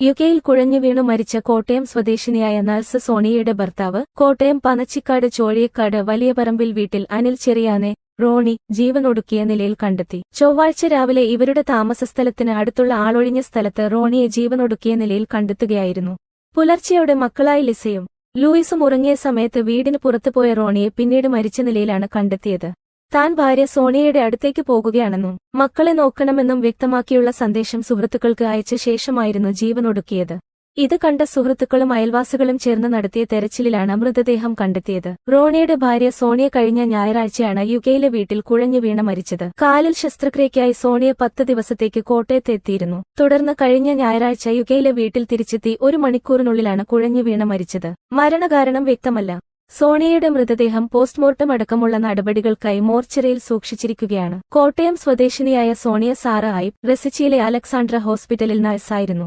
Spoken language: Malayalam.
യുകെയിൽ കുഴഞ്ഞു വീണു മരിച്ച കോട്ടയം സ്വദേശിനിയായ നഴ്സ് സോണിയയുടെ ഭർത്താവ് കോട്ടയം പനച്ചിക്കാട് ചോഴിയക്കാട് വലിയപറമ്പിൽ വീട്ടിൽ അനിൽ ചെറിയാനെ റോണി ജീവനൊടുക്കിയ നിലയിൽ കണ്ടെത്തി. ചൊവ്വാഴ്ച രാവിലെ ഇവരുടെ താമസസ്ഥലത്തിന് അടുത്തുള്ള ആളൊഴിഞ്ഞ സ്ഥലത്ത് റോണിയെ ജീവനൊടുക്കിയ നിലയിൽ കണ്ടെത്തുകയായിരുന്നു. പുലർച്ചെയോടെ മക്കളായ ലിസയും ലൂയിസും ഉറങ്ങിയ സമയത്ത് വീടിന് പുറത്തുപോയ റോണിയെ പിന്നീട് മരിച്ച നിലയിലാണ് കണ്ടെത്തിയത്. താൻ ഭാര്യ സോണിയയുടെ അടുത്തേക്ക് പോകുകയാണെന്നും മക്കളെ നോക്കണമെന്നും വ്യക്തമാക്കിയുള്ള സന്ദേശം സുഹൃത്തുക്കൾക്ക് അയച്ച ശേഷമായിരുന്നു ജീവനൊടുക്കിയത്. ഇത് കണ്ട സുഹൃത്തുക്കളും അയൽവാസികളും ചേർന്ന് നടത്തിയ തെരച്ചിലിലാണ് മൃതദേഹം കണ്ടെത്തിയത്. റോണിയുടെ ഭാര്യ സോണിയ കഴിഞ്ഞ ഞായറാഴ്ചയാണ് യുകെയിലെ വീട്ടിൽ കുഴഞ്ഞു വീണ മരിച്ചത്. കാലിൽ ശസ്ത്രക്രിയയ്ക്കായി സോണിയ പത്ത് ദിവസത്തേക്ക് കോട്ടയത്ത് എത്തിയിരുന്നു. തുടർന്ന് കഴിഞ്ഞ ഞായറാഴ്ച യുകെയിലെ വീട്ടിൽ തിരിച്ചെത്തി ഒരു മണിക്കൂറിനുള്ളിലാണ് കുഴഞ്ഞു വീണ മരിച്ചത്. മരണകാരണം വ്യക്തമല്ല. സോണിയയുടെ മൃതദേഹം പോസ്റ്റ്മോർട്ടം അടക്കമുള്ള നടപടികൾക്കായി മോർച്ചറിയിൽ സൂക്ഷിച്ചിരിക്കുകയാണ്. കോട്ടയം സ്വദേശിനിയായ സോണിയ സാറ ആയി റെസിച്ചിയിലെ അലക്സാണ്ട്ര ഹോസ്പിറ്റലിൽ നഴ്സായിരുന്നു.